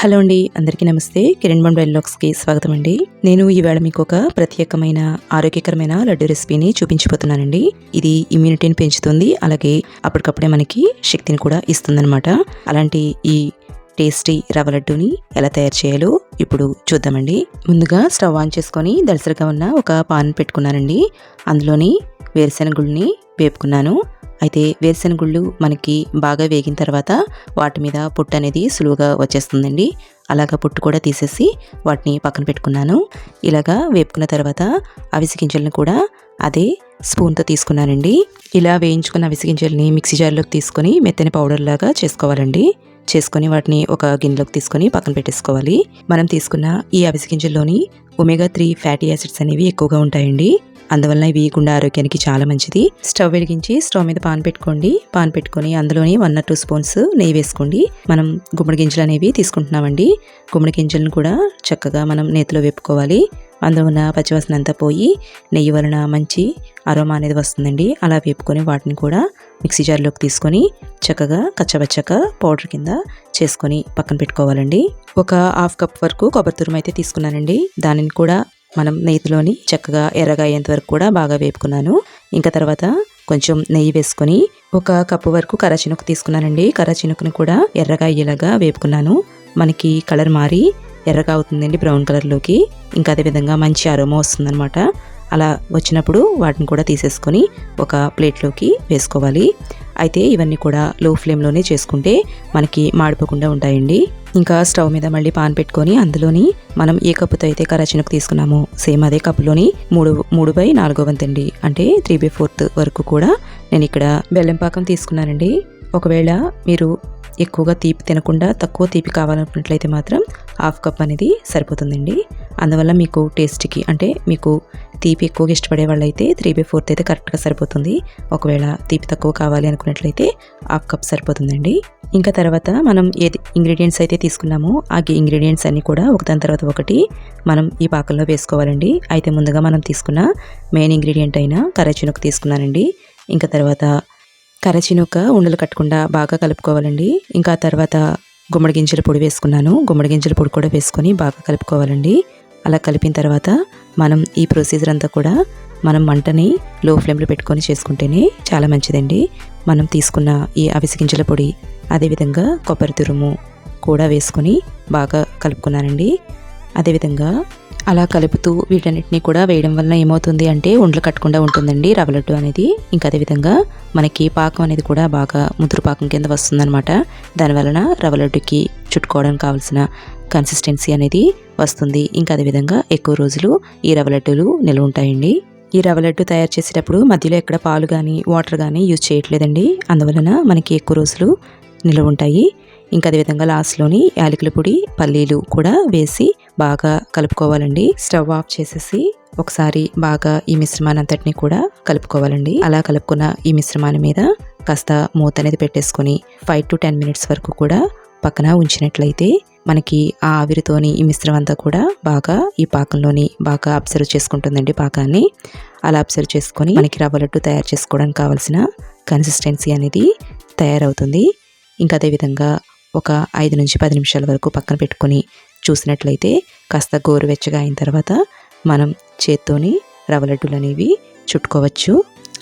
Hello అండి అందరికీ నమస్తే. కిరణ్ బండ్కి స్వాగతం అండి. నేను ఈవేళ మీకు ఒక ప్రత్యేకమైన ఆరోగ్యకరమైన లడ్డు రెసిపీని చూపించిపోతున్నానండి ఇది ఇమ్యూనిటీని పెంచుతుంది అలాగే అప్పటికప్పుడే మనకి శక్తిని కూడా ఇస్తుందన్నమాట. అలాంటి ఈ టేస్టీ రవ్వ లడ్డూని ఎలా తయారు చేయాలో ఇప్పుడు చూద్దామండి. ముందుగా స్టవ్ ఆన్ చేసుకొని దలసరిగా ఉన్న ఒక పాన్ పెట్టుకున్నానండి. అందులోని వేరుశెనగుళ్ళని వేపుకున్నాను. అయితే వేరుశనగుళ్ళు మనకి బాగా వేగిన తర్వాత వాటి మీద పుట్టు అనేది సులువుగా వచ్చేస్తుందండి. అలాగా పుట్టు కూడా తీసేసి వాటిని పక్కన పెట్టుకున్నాను. ఇలాగా వేపుకున్న తర్వాత అవిసి గింజలను కూడా అదే స్పూన్తో తీసుకున్నానండి. ఇలా వేయించుకున్న అవిసి గింజల్ని మిక్సీ జార్లోకి తీసుకొని మెత్తని పౌడర్ లాగా చేసుకోవాలండి. చేసుకొని వాటిని ఒక గిన్నెలోకి తీసుకొని పక్కన పెట్టేసుకోవాలి. మనం తీసుకున్న ఈ అవిసి గింజల్లోని ఒమేగా త్రీ ఫ్యాటీ యాసిడ్స్ అనేవి ఎక్కువగా ఉంటాయండి. అందువలన ఇవి గుండె ఆరోగ్యానికి చాలా మంచిది. స్టవ్ వెలిగించి స్టవ్ మీద పాన్ పెట్టుకోండి. పాన్ పెట్టుకొని అందులోని వన్ ఆర్ టూ స్పూన్స్ నెయ్యి వేసుకోండి. మనం గుమ్మడి గింజలు అనేవి తీసుకుంటున్నామండి. గుమ్మడి గింజలను కూడా చక్కగా మనం నేతిలో వేపుకోవాలి. అందులో ఉన్న పచ్చివాసన అంతా పోయి నెయ్యి వలన మంచి అరోమా అనేది వస్తుందండి. అలా వేపుకొని వాటిని కూడా మిక్సీ జార్లోకి తీసుకొని చక్కగా కచ్చబచ్చక పౌడర్ కింద చేసుకొని పక్కన పెట్టుకోవాలండి. ఒక హాఫ్ కప్ వరకు కొబ్బరి తురుము అయితే తీసుకున్నానండి. దానిని కూడా మనం నెయ్యిలోని చక్కగా ఎర్రగా అయ్యేంత వరకు కూడా బాగా వేపుకున్నాను. ఇంకా తర్వాత కొంచెం నెయ్యి వేసుకొని ఒక కప్పు వరకు కర్రచినుకు తీసుకున్నానండి. కర్రచినుకుని కూడా ఎర్రగా అయ్యేలాగా వేపుకున్నాను. మనకి కలర్ మారి ఎర్రగా అవుతుందండి బ్రౌన్ కలర్లోకి. ఇంకా అదేవిధంగా మంచి అరోమా వస్తుందన్నమాట. అలా వచ్చినప్పుడు వాటిని కూడా తీసేసుకొని ఒక ప్లేట్లోకి వేసుకోవాలి. అయితే ఇవన్నీ కూడా లో ఫ్లేమ్లోనే చేసుకుంటే మనకి మాడిపోకుండా ఉంటాయండి. ఇంకా స్టవ్ మీద మళ్ళీ పాన్ పెట్టుకొని అందులోని మనం ఏ కప్పుతో అయితే కరచనకు తీసుకున్నామో సేమ్ అదే కప్పులోని మూడు మూడు బై నాలుగో వంతండి. అంటే త్రీ బై ఫోర్త్ వరకు కూడా నేను ఇక్కడ బెల్లం పాకం తీసుకున్నానండి. ఒకవేళ మీరు ఎక్కువగా తీపి తినకుండా తక్కువ తీపి కావాలనుకున్నట్లయితే మాత్రం హాఫ్ కప్ అనేది సరిపోతుందండి. అందువల్ల మీకు టేస్ట్కి అంటే మీకు తీపి ఎక్కువగా ఇష్టపడే వాళ్ళైతే త్రీ బై ఫోర్త్ అయితే కరెక్ట్గా సరిపోతుంది. ఒకవేళ తీపి తక్కువ కావాలి అనుకున్నట్లయితే హాఫ్ కప్ సరిపోతుందండి. ఇంకా తర్వాత మనం ఏది ఇంగ్రీడియంట్స్ అయితే తీసుకున్నామో ఆ ఇంగ్రీడియంట్స్ అన్నీ కూడా ఒకదాని తర్వాత ఒకటి మనం ఈ పాకంలో వేసుకోవాలండి. అయితే ముందుగా మనం తీసుకున్న మెయిన్ ఇంగ్రీడియంట్ అయిన కరచినుకు తీసుకున్నానండి. ఇంకా తర్వాత కరచినుక ఉండలు కట్టకుండా బాగా కలుపుకోవాలండి. ఇంకా తర్వాత గుమ్మడి గింజల పొడి వేసుకున్నాను. గుమ్మడి గింజల పొడి కూడా వేసుకొని బాగా కలుపుకోవాలండి. అలా కలిపిన తర్వాత మనం ఈ ప్రొసీజర్ అంతా కూడా మనం మంటని లో ఫ్లేమ్లో పెట్టుకొని చేసుకుంటేనే చాలా మంచిదండి. మనం తీసుకున్న ఈ అవిసి గింజల పొడి అదేవిధంగా కొబ్బరి తురుము కూడా వేసుకొని బాగా కలుపుకున్నానండి. అదేవిధంగా అలా కలుపుతూ వీటన్నిటిని కూడా వేయడం వలన ఏమవుతుంది అంటే ఉండలు కట్టకుండా ఉంటుందండి రవ్వ లడ్డు అనేది. ఇంకా అదేవిధంగా మనకి పాకం అనేది కూడా బాగా ముదురు పాకం కింద వస్తుందన్నమాట. దానివలన రవ్వ లడ్డుకి చుట్టుకోవడానికి కావాల్సిన కన్సిస్టెన్సీ అనేది వస్తుంది. ఇంకా అదేవిధంగా ఎక్కువ రోజులు ఈ రవ్వ లడ్డూలు నిల్వ ఉంటాయండి. ఈ రవ్వ లడ్డు తయారు చేసేటప్పుడు మధ్యలో ఎక్కడ పాలు కానీ వాటర్ కానీ యూజ్ చేయట్లేదండి. అందువలన మనకి ఎక్కువ రోజులు నిల్వ ఉంటాయి. ఇంకా అదేవిధంగా లాస్ట్లోని యాలకుల పొడి పల్లీలు కూడా వేసి బాగా కలుపుకోవాలండి. స్టవ్ ఆఫ్ చేసేసి ఒకసారి బాగా ఈ మిశ్రమాన్ని అంతటిని కూడా కలుపుకోవాలండి. అలా కలుపుకున్న ఈ మిశ్రమాన్ని మీద కాస్త మూత అనేది పెట్టేసుకొని ఫైవ్ టు టెన్ మినిట్స్ వరకు కూడా పక్కన ఉంచినట్లయితే మనకి ఆ ఆవిరితోని ఈ మిశ్రమం అంతా కూడా బాగా ఈ పాకంలోని బాగా అబ్జర్వ్ చేసుకుంటుందండి పాకాన్ని. అలా అబ్జర్వ్ చేసుకొని మనకి రవ్వ లడ్డు తయారు చేసుకోవడానికి కావాల్సిన కన్సిస్టెన్సీ అనేది తయారవుతుంది. ఇంకా అదేవిధంగా ఒక ఐదు నుంచి పది నిమిషాల వరకు పక్కన పెట్టుకొని చూసినట్లయితే కాస్త గోరువెచ్చగా అయిన తర్వాత మనం చేత్తోని రవ్వ లడ్డూలు అనేవి చుట్టుకోవచ్చు.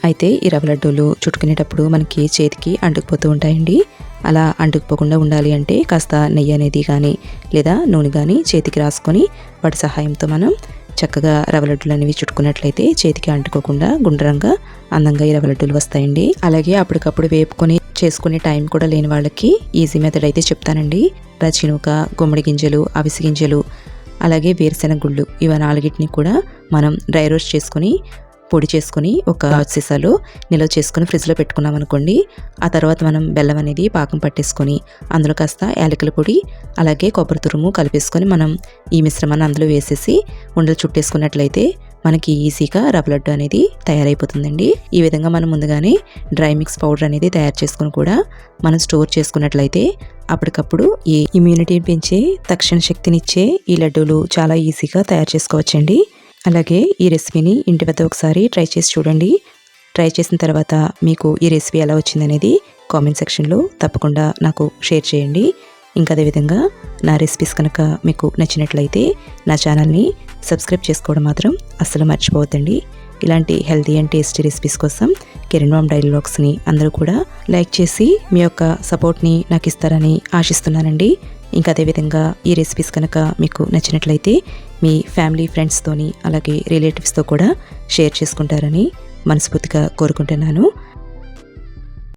అయితే ఈ రవ్వ లడ్డూలు చుట్టుకునేటప్పుడు మనకి చేతికి అంటుకుపోతూ ఉంటాయండి. అలా అంటుకుపోకుండా ఉండాలి అంటే కాస్త నెయ్యి అనేది కానీ లేదా నూనె కానీ చేతికి రాసుకొని వాటి సహాయంతో మనం చక్కగా రవ్వ లడ్డూలు అనేవి చుట్టుకున్నట్లయితే చేతికి అంటుకోకుండా గుండ్రంగా అందంగా ఈ రవ్వ వస్తాయండి. అలాగే అప్పటికప్పుడు వేపుకొని చేసుకునే టైం కూడా లేని వాళ్ళకి ఈజీ మెథడ్ అయితే చెప్తానండి. రచినుక గుమ్మడి గింజలు అవిసి గింజలు అలాగే వేరుశెనగ గుళ్ళు ఇవి నాలుగిటిని కూడా మనం డ్రై రోస్ట్ చేసుకుని పొడి చేసుకుని ఒక సీసాలో నిల్వ చేసుకుని ఫ్రిడ్జ్లో పెట్టుకున్నాం అనుకోండి. ఆ తర్వాత మనం బెల్లం అనేది పాకం పట్టేసుకొని అందులో కాస్త యాలకుల పొడి అలాగే కొబ్బరి తురుము కలిపేసుకొని మనం ఈ మిశ్రమాన్ని అందులో వేసేసి ఉండలు చుట్టేసుకున్నట్లయితే మనకి ఈజీగా రవ్వ లడ్డు అనేది తయారైపోతుందండి. ఈ విధంగా మనం ముందుగానే డ్రై మిక్స్ పౌడర్ అనేది తయారు చేసుకుని కూడా మనం స్టోర్ చేసుకున్నట్లయితే అప్పటికప్పుడు ఈ ఇమ్యూనిటీని పెంచే తక్షణ శక్తినిచ్చే ఈ లడ్డూలు చాలా ఈజీగా తయారు చేసుకోవచ్చండి. అలాగే ఈ రెసిపీని ఇంటి వద్ద ఒకసారి ట్రై చేసి చూడండి. ట్రై చేసిన తర్వాత మీకు ఈ రెసిపీ ఎలా వచ్చిందనేది కామెంట్ సెక్షన్లో తప్పకుండా నాకు షేర్ చేయండి. ఇంకా అదేవిధంగా నా రెసిపీస్ కనుక మీకు నచ్చినట్లయితే నా ఛానల్ని సబ్స్క్రైబ్ చేసుకోవడం మాత్రం అస్సలు మర్చిపోవద్దండి. ఇలాంటి హెల్తీ అండ్ టేస్టీ రెసిపీస్ కోసం కిరణ్ వామ్ అందరూ కూడా లైక్ చేసి మీ యొక్క సపోర్ట్ని నాకు ఇస్తారని ఆశిస్తున్నానండి. ఇంకా అదేవిధంగా ఈ రెసిపీస్ కనుక మీకు నచ్చినట్లయితే మీ ఫ్యామిలీ ఫ్రెండ్స్తోని అలాగే రిలేటివ్స్తో కూడా షేర్ చేసుకుంటారని మనస్ఫూర్తిగా కోరుకుంటున్నాను.